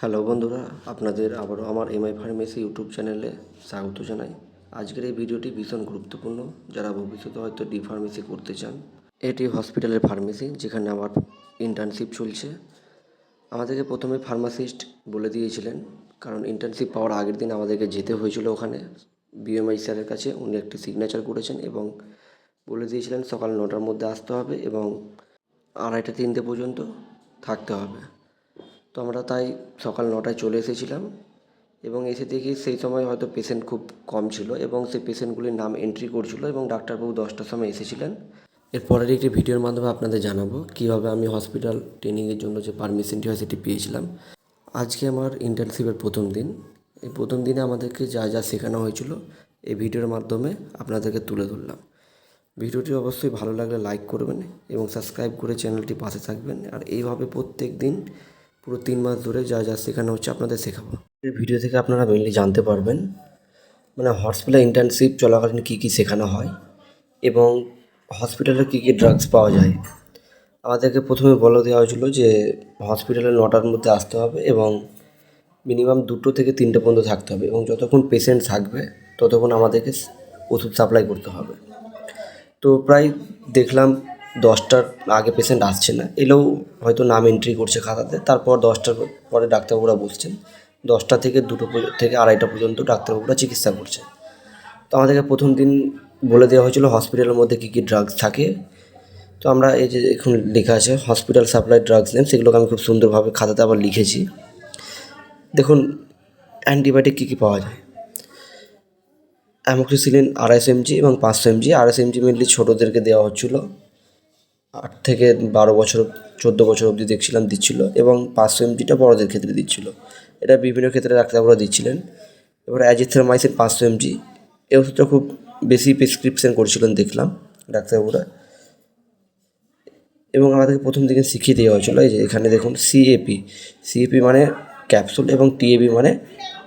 Hello বন্ধুরা, আপনাদের আবারও আমার এমআই ফার্মেসি ইউটিউব চ্যানেলে স্বাগত জানাই। আজকের এই ভিডিওটি ভীষণ গুরুত্বপূর্ণ। যারা ভবিষ্যতে হয়তো ডি ফার্মেসি করতে চান, এটি হসপিটালের ফার্মেসি যেখানে আমার ইন্টার্নশিপ চলছে। আমাদেরকে প্রথমে ফার্মাসিস্ট বলে দিয়েছিলেন, কারণ ইন্টার্নশিপ পাওয়ার আগের দিন আমাদেরকে যেতে হয়েছিল ওখানে। বিএমআই স্যারের কাছে উনি একটি সিগনেচার করেছেন এবং বলে দিয়েছিলেন সকাল নটার মধ্যে আসতে হবে এবং আড়াইটা তিনটে পর্যন্ত থাকতে হবে। তো আমরা তাই সকাল নটায় চলে এসেছিলাম এবং এসে দেখি সেই সময় হয়তো পেশেন্ট খুব কম ছিল এবং সেই পেশেন্টগুলির নাম এন্ট্রি করছিল এবং ডাক্তারবাবু দশটার সময় এসেছিলেন। এর পরের একটি ভিডিওর মাধ্যমে আপনাদের জানাব কীভাবে আমি হসপিটাল ট্রেনিংয়ের জন্য যে পারমিশনটি হয় সেটি পেয়েছিলাম। আজকে আমার ইন্টার্নশিপের প্রথম দিন। এই প্রথম দিনে আমাদেরকে যা যা শেখানো হয়েছিল এই ভিডিওর মাধ্যমে আপনাদেরকে তুলে ধরলাম। ভিডিওটি অবশ্যই ভালো লাগলে লাইক করবেন এবং সাবস্ক্রাইব করে চ্যানেলটি পাশে থাকবেন। আর এইভাবে প্রত্যেক দিন পুরো তিন মাস ধরে যা যা শেখানো হচ্ছে আপনাদের শেখাবো। এই ভিডিও থেকে আপনারা মেনলি জানতে পারবেন মানে হসপিটাল ইন্টার্নশিপ চলাকালীন কী কী শেখানো হয় এবং হসপিটালে কী কী ড্রাগস পাওয়া যায়। আমাদেরকে প্রথমে বলে দেওয়া হয়েছিল যে হসপিটালে নটার মধ্যে আসতে হবে এবং মিনিমাম দুটো থেকে তিনটে পর্যন্ত থাকতে হবে এবং যতক্ষণ পেশেন্ট থাকবে ততক্ষণ আমাদেরকে ওষুধ সাপ্লাই করতে হবে। তো প্রায় দেখলাম দশটার আগে পেশেন্ট আসছে না, এলেও হয়তো নাম এন্ট্রি করছে খাতাতে, তারপর দশটার পরে ডাক্তারবাবুরা বসছেন দশটা থেকে দুটো থেকে আড়াইটা পর্যন্ত ডাক্তারবাবুরা চিকিৎসা করছে। তো আমাদেরকে প্রথম দিন বলে দেওয়া হয়েছিল হসপিটালের মধ্যে কী কী ড্রাগস থাকে। তো আমরা এই যে এখন লেখা আছে হসপিটাল সাপ্লাই ড্রাগস নেম সেগুলোকে আমি খুব সুন্দরভাবে খাতাতে আবার লিখেছি। দেখুন অ্যান্টিবায়োটিক কী কী পাওয়া যায়? অ্যামোক্সিসিলিন আড়াইশো এমজি এবং পাঁচশো এমজি আড়াইশো এমজি মেনলি ছোটোদেরকে দেওয়া হচ্ছিল। আট থেকে বারো বছর, চোদ্দ বছর অবধি দেখছিলাম, দিচ্ছিল এবং পাঁচশো এমজিটা বড়দের ক্ষেত্রে দিচ্ছিল। এটা বিভিন্ন ক্ষেত্রে ডাক্তারবাবুরা দিচ্ছিলেন। এবার অ্যাজিথ্রামাইসিন পাঁচশো এমজি এই ওষুধটা খুব বেশি প্রেসক্রিপশন করছিলেন দেখলাম ডাক্তারবাবুরা। এবং আমাদেরকে প্রথম দিকে শিখিয়ে দেওয়া হয়েছিল, এই যে এখানে দেখুন সিএপি সিএপি মানে ক্যাপসুল এবং টিএবি মানে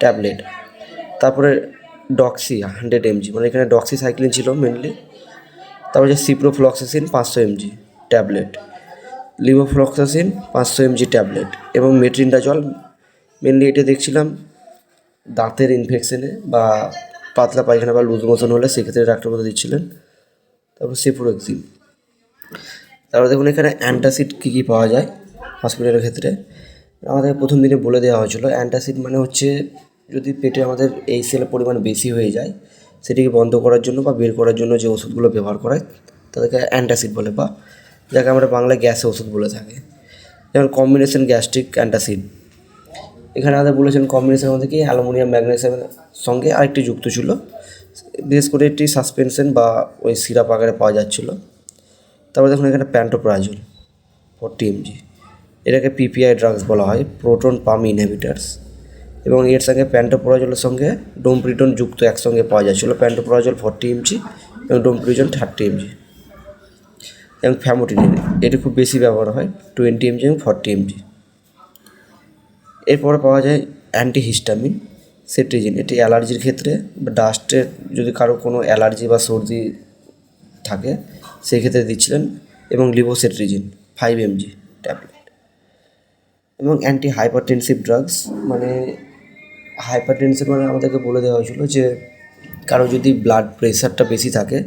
ট্যাবলেট তারপরে ডক্সি হান্ড্রেড এমজি মানে এখানে ডক্সি সাইক্লিন ছিল মেনলি তারপরে যে সিপ্রোফ্লক্সাসিন পাঁচশো এমজি ট্যাবলেট। লিভোফ্লক্সাসিন পাঁচশো এমজি ট্যাবলেট এবং মেট্রিনডাজল। মেনলি এটা দেখছিলাম দাঁতের ইনফেকশনে বা পাতলা পায়খানা বা লুজ মোশন হলে সেক্ষেত্রে ডাক্তারবাবু দিচ্ছিলেন। তারপর সেফুরোক্সিন। তারপর দেখুন এখানে অ্যান্টাসিড কী কী পাওয়া যায় হসপিটালের ক্ষেত্রে। আমাদের প্রথম দিনে বলে দেওয়া হয়েছিল, অ্যান্টাসিড মানে হচ্ছে যদি পেটে আমাদের এই সেলের পরিমাণ বেশি হয়ে যায়, সেটিকে বন্ধ করার জন্য বা বের করার জন্য যে ওষুধগুলো ব্যবহার করায়, তাদেরকে অ্যান্টাসিড বলে বা যাকে আমরা বাংলায় গ্যাসে ওষুধ বলে থাকি। যেমন কম্বিনেশন গ্যাস্ট্রিক অ্যান্টাসিড এখানে আমাদের বলেছেন কম্বিনেশনের মধ্যে কি? অ্যালুমিনিয়াম, ম্যাগনেসিয়ামের সঙ্গে আরেকটি যুক্ত ছিল। বিশেষ করে একটি সাসপেনশন বা ওই সিরাপ আকারে পাওয়া যাচ্ছিল। তারপর দেখুন এখানে প্যান্টোপ্রাজল ফোরটি এমজি এটাকে পিপিআই ড্রাগস বলা হয় প্রোটন পাম ইনহিবিটার্স এবং এর সঙ্গে প্যান্টোপ্রাজলের সঙ্গে ডোমপ্রিটন যুক্ত একসঙ্গে পাওয়া যাচ্ছিল। প্যান্টোপ্রাজল ফোরটি এমজি এবং ডোমপ্রিটন থার্টি এমজি এবং ফ্যামোটিনিন এটি খুব বেশি ব্যবহার হয় টোয়েন্টি এমজি এবং ফর্টি এমজি এরপরে পাওয়া যায় অ্যান্টিহিস্টামিন সেট্রিজিন এটি অ্যালার্জির ক্ষেত্রে বা ডাস্টের যদি কারও কোনো অ্যালার্জি বা সর্দি থাকে, সেই ক্ষেত্রে দিচ্ছিলেন এবং লিভোসেট্রিজিন ফাইভ এমজি ট্যাবলেট এবং অ্যান্টি হাইপারটেনসিভ ড্রাগস মানে হাইপারটেনসিভ মানে আমাদেরকে বলে দেওয়া হয়েছিল যে, কারও যদি ব্লাড প্রেশারটা বেশি থাকে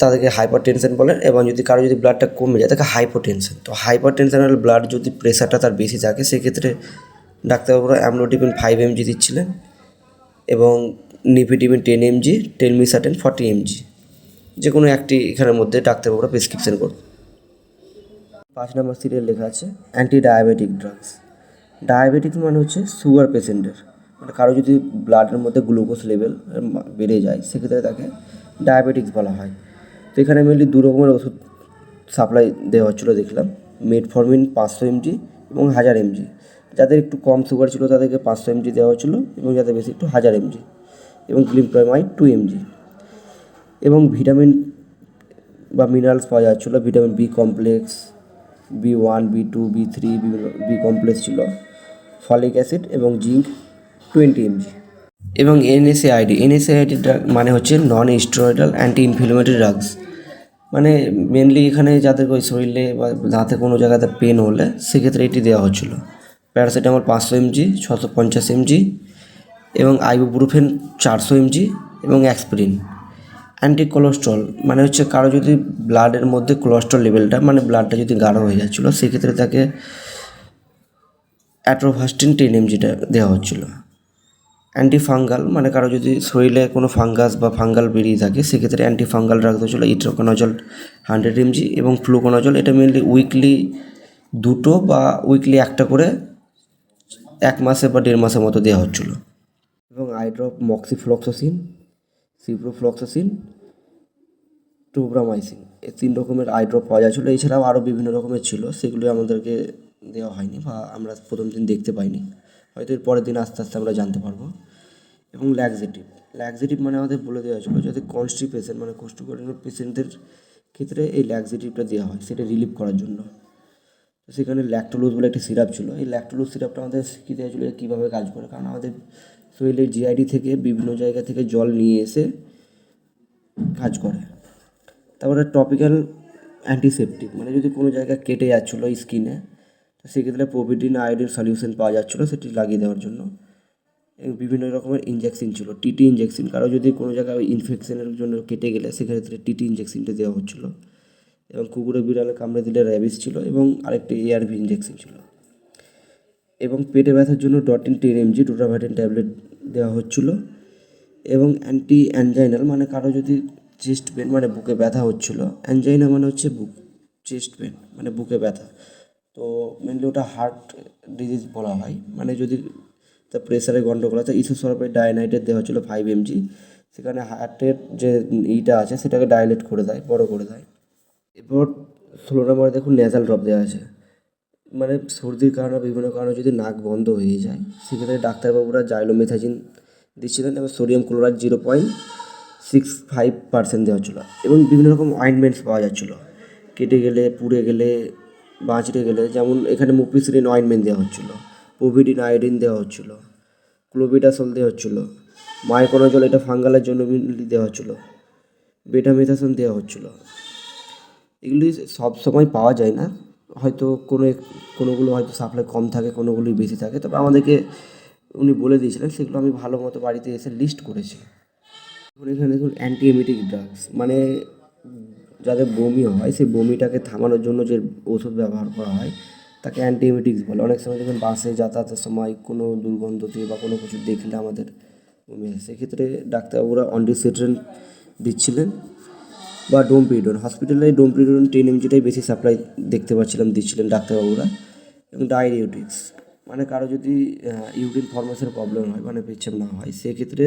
তাদেরকে হাইপার টেনশন বলেন এবং যদি কারও যদি ব্লাডটা কমে যায়, তাকে হাইপো টেনশন তো হাইপার টেনশনাল ব্লাড যদি প্রেশারটা তার বেশি থাকে, সেক্ষেত্রে ডাক্তারবাবুরা অ্যামলোডিপিন ফাইভ এমজি দিচ্ছিলেন এবং nifedipine ten mg telmisartan forty mg যে কোনো একটি এখানের মধ্যে ডাক্তারবাবুরা প্রেসক্রিপশন করত। পাঁচ নম্বর সিরিয়াল লেখা আছে অ্যান্টি ডায়াবেটিক ড্রাগস ডায়াবেটিক মানে হচ্ছে সুগার পেশেন্টের মানে কারও যদি ব্লাডের মধ্যে গ্লুকোজ লেভেল বেড়ে যায়, সেক্ষেত্রে তাকে ডায়াবেটিক্স বলা হয়। তো এখানে মেনলি দু রকমের ওষুধ সাপ্লাই দেওয়া হচ্ছিল দেখলাম। মেটফরমিন পাঁচশো এমজি এবং হাজার এমজি যাদের একটু কম সুগার ছিল তাদেরকে পাঁচশো এমজি দেওয়া হচ্ছিল এবং যাদের বেশি একটু হাজার এমজি এবং গ্লিমপ্রমাইড টু এমজি এবং ভিটামিন বা মিনারেলস পাওয়া যাচ্ছিল vitamin B complex B one B two B three B complex ছিল। ফলিক অ্যাসিড এবং জিঙ্ক টোয়েন্টি এমজি এবং এনএসএআইডি ড্রাগ মানে হচ্ছে non steroidal anti inflammatory drugs মানে মেনলি এখানে যাদের ওই শরীরে বা দাঁতে কোনো জায়গাতে পেন হলে সেক্ষেত্রে এটি দেওয়া হচ্ছিল। প্যারাসিটামল পাঁচশো এমজি ছশো পঞ্চাশ এমজি এবং আইবুপ্রোফেন চারশো এমজি এবং অ্যাসপিরিন অ্যান্টি কোলেস্ট্রল মানে হচ্ছে কারও যদি ব্লাডের মধ্যে কোলেস্ট্রল লেভেলটা মানে ব্লাডটা যদি গাঢ় হয়ে যাচ্ছিল, সেক্ষেত্রে তাকে অ্যাট্রোভাস্টিন টেন এমজিটা দেওয়া হচ্ছিল। অ্যান্টি ফাঙ্গাল মানে কারও যদি শরীরে কোনো ফাঙ্গাস বা ফাঙ্গাল বেরিয়ে থাকে, সেক্ষেত্রে অ্যান্টি ফাঙ্গাল রাখতে হচ্ছিল ইট্রোকোনাজল হান্ড্রেড এমজি এবং ফ্লুকোনাজল এটা মেনলি উইকলি দুটো বা উইকলি একটা করে এক মাসে বা দেড় মাসের মতো দেওয়া হচ্ছিল। এবং আইড্রপ মক্সিফ্লক্সোসিন সিপ্রোফ্লক্সোসিন টোব্রামাইসিন এই তিন রকমের আই ড্রপ পাওয়া যাচ্ছিল। এছাড়াও আরও বিভিন্ন রকমের ছিল, সেগুলো আমাদেরকে দেওয়া হয়নি বা আমরা প্রথম দিন দেখতে পাইনি। হয়তো এর পরের দিন আস্তে আস্তে আমরা জানতে পারব। এবং ল্যাক্সেটিভ ল্যাক্সেটিভ মানে আমাদের বলে দেওয়া ছিল যাতে কনস্টিপেশন মানে কোষ্ঠকাঠিন্য পেশেন্টদের ক্ষেত্রে এই ল্যাক্সেটিভটা দেওয়া হয়, সেটা রিলিভ করার জন্য। তো সেখানে ল্যাক্টোলুজ বলে একটি সিরাপ ছিল, এই ল্যাক্টোলুজ সিরাপটা আমাদের শিখিয়ে দেওয়া ছিল কীভাবে কাজ করে? কারণ আমাদের শরীরের জিআইডি থেকে বিভিন্ন জায়গা থেকে জল নিয়ে এসে কাজ করে। তারপরে টপিক্যাল অ্যান্টিসেপটিক মানে যদি কোনো জায়গা কেটে যাচ্ছিল স্কিনে তো সেক্ষেত্রে প্রোভিডিন আয়োডিন সলিউশন পাওয়া যাচ্ছিল সেটি লাগিয়ে দেওয়ার জন্য। বিভিন্ন রকমের ইঞ্জেকশন ছিল টিটি ইঞ্জেকশন কারও যদি কোনো জায়গায় ইনফেকশনের জন্য কেটে গেলে সেক্ষেত্রে টিটি ইঞ্জেকশনটা দেওয়া হচ্ছিল। এবং কুকুরে বিড়ালে কামড়ে দিলে র্যাবিস ছিল এবং আরেকটি এআরভি ইঞ্জেকশন ছিল। এবং পেটে ব্যথার জন্য ডটিন টেন এমজি ডোটাভাইটিন ট্যাবলেট দেওয়া হচ্ছিল। এবং অ্যান্টি অ্যানজাইনাল মানে কারও যদি চেস্ট পেন মানে বুকে ব্যথা হচ্ছিল। অ্যানজাইনা মানে হচ্ছে বুক চেস্ট পেন মানে বুকে ব্যথা। তো মেনলি ওটা হার্ট ডিজিজ বলা হয়। মানে যদি তার প্রেসারে গন্ডগোল আছে ইসোসরপের ডায়নাইটের দেওয়া হচ্ছিল ফাইভ এমজি সেখানে হার্টের যে ইটা আছে, সেটাকে ডাইলেট করে দেয়, বড় করে দেয়। এরপর ষোলো নম্বরে দেখুন ন্যাজাল ড্রপ দেওয়া আছে। মানে সর্দির কারণে, বিভিন্ন কারণে যদি নাক বন্ধ হয়ে যায়, সেক্ষেত্রে ডাক্তারবাবুরা জাইলোমেথাজিন দিচ্ছিলেন এবং sodium chloride zero point six five percent দেওয়া হচ্ছিল এবং বিভিন্ন রকম অয়েনমেন্টস পাওয়া যাচ্ছিল। কেটে গেলে, পুড়ে গেলে বাঁচড়ে গেলে, যেমন এখানে মুপিসিলিন অয়েনমেন্ট দেওয়া হচ্ছিল পোভিডিন আয়োডিন দেওয়া হচ্ছিল ক্লোবিডাসল দেওয়া হচ্ছিল মাইকোনাজল এটা ফাঙ্গালের জন্য দেওয়া হচ্ছিল বেটামিথাসন দেওয়া হচ্ছিল। এগুলি সব সময় পাওয়া যায় না, হয়তো কোনো কোনোগুলো হয়তো সাপ্লাই কম থাকে, কোনোগুলি বেশি থাকে। তবে আমাদেরকে উনি বলে দিয়েছিলেন, সেগুলো আমি ভালো মতো বাড়িতে এসে লিস্ট করেছি। এখানে দেখুন অ্যান্টিএমেটিক ড্রাগস মানে যাদের বমি হয়, সেই বমিটাকে থামানোর জন্য যে ওষুধ ব্যবহার করা হয়, তাকে অ্যান্টিএমেটিক্স বলে। অনেক সময় দেখবেন বাসে যাতায়াতের সময় কোনো দুর্গন্ধ দুর্গন্ধতে বা কোনো কিছু দেখলে আমাদের বমি হয়। সেক্ষেত্রে ডাক্তারবাবুরা অন্ডিসেট্রেন দিচ্ছিলেন বা ডোমপিডন হসপিটালে ডোমপিডন টেন এমজিটাই বেশি সাপ্লাই দেখতে পাচ্ছিলাম, দিচ্ছিলেন ডাক্তারবাবুরা। এবং ডায়রিউটিক্স মানে কারও যদি ইউরিন ফর্মেশনের প্রবলেম হয় মানে পেচ্ছাপ না হয়, সেক্ষেত্রে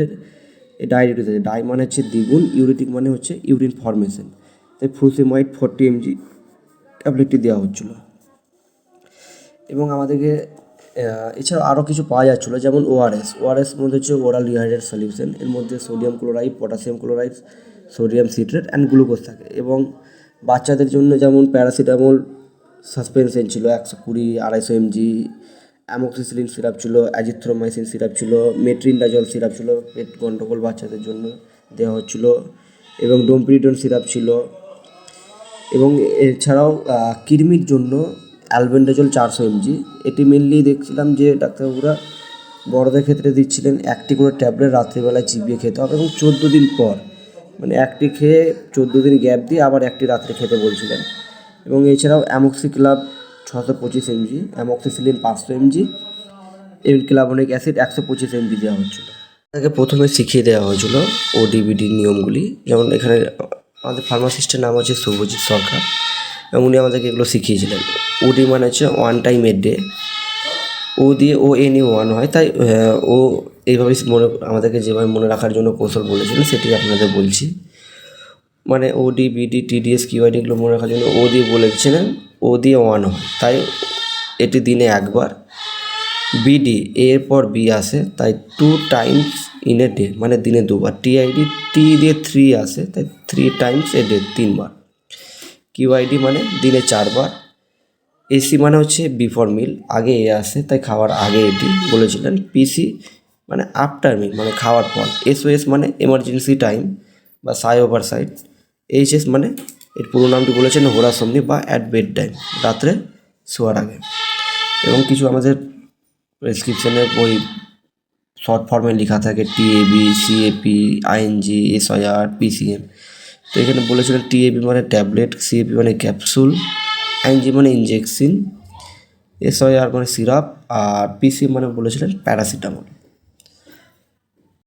ডায়রিউটিক্স আছে। ডাই মানে হচ্ছে দ্বিগুণ ইউরিটিক মানে হচ্ছে ইউরিন ফর্মেশন তাই ফ্রুসিমাইড ফোরটি এমজি ট্যাবলেটটি দেওয়া হচ্ছিল। এবং আমাদেরকে এছাড়া আরও কিছু পাওয়া যাচ্ছিল, যেমন ওআরএস ওআরএস মধ্যে হচ্ছে ওরাল রিহাইড্রেট সলিউশন এর মধ্যে sodium chloride potassium chloride sodium citrate and glucose থাকে। এবং বাচ্চাদের জন্য যেমন প্যারাসিটামল সাসপেনশন ছিল, একশো কুড়ি, আড়াইশো এমজি অ্যামোক্সিসিলিন সিরাপ ছিল অ্যাজিথ্রোমাইসিন সিরাপ ছিল মেট্রিনডাজল সিরাপ ছিল, পেট গন্ডগোল বাচ্চাদের জন্য দেওয়া হচ্ছিল। এবং ডোমপ্রিডন সিরাপ ছিল। এবং এছাড়াও কৃমির জন্য অ্যালবেন্ডাজল চারশো এমজি। এটি মেনলি দেখছিলাম যে ডাক্তারবাবুরা বড়দের ক্ষেত্রে দিচ্ছিলেন একটি করে ট্যাবলেট রাত্রিবেলায় চিবিয়ে খেতে হবে এবং চোদ্দ দিন পর। মানে একটি খেয়ে চোদ্দ দিন গ্যাপ দিয়ে আবার একটি রাত্রে খেতে বলছিলেন। এবং এছাড়াও অ্যামক্সি ক্লাব ছশো পঁচিশ এমজি, অ্যামক্সিসিলিন পাঁচশো এমজি এবং ক্লাবনিক অ্যাসিড একশো পঁচিশ এমজি দেওয়া হচ্ছিল। তাকে প্রথমে শিখিয়ে দেওয়া হয়েছিল ওডিবিডির নিয়মগুলি। যেমন এখানে আমাদের ফার্মাসিস্টের নাম হচ্ছে শুভজিৎ সরকার এবং উনি আমাদেরকে এগুলো শিখিয়েছিলেন। ওডি মানে হচ্ছে one time a day O দিয়ে ও এন ই ওয়ান হয়, তাই ও এইভাবে মনে, আমাদেরকে যেভাবে মনে রাখার জন্য কৌশল বলেছিলেন সেটি আপনাদের বলছি। মানে ওডি, বিডি, টিডিএস কিউআইডি এগুলো মনে রাখার জন্য ও দিয়ে বলেছিলেন, ও দিয়ে ওয়ান হয়। তাই এটি দিনে একবার। বিডি, এর পর বি আসে, তাই two times in a day মানে দিনে দুবার। টিআইডি টি দিয়ে থ্রি আসে, তাই থ্রি টাইমস এ ডে তিনবার কিউআইডি মানে দিনে চারবার এসি মানে হচ্ছে বিফোর মিল আগে এ আসে তাই খাওয়ার আগে এটি বলেছিলেন। পিসি মানে আফটার মিল মানে খাওয়ার পর। এসওএস মানে এমার্জেন্সি টাইম বা সাই ওভার সাইড এইচএস মানে এর পুরো নামটি বলেছেন হোরাসমনি বা অ্যাট বেড টাইম রাত্রে শোয়ার আগে। এবং কিছু আমাদের প্রেসক্রিপশনে ওই শর্ট ফর্মে লেখা থাকে TAB CAP ING SIR PCM তো এখানে বলেছিল টিএপি মানে ট্যাবলেট, সিএপি মানে ক্যাপসুল এনজি মানে ইঞ্জেকশন এসআইআর মানে সিরাপ, আর পিসি মানে বলেছিলেন প্যারাসিটামল।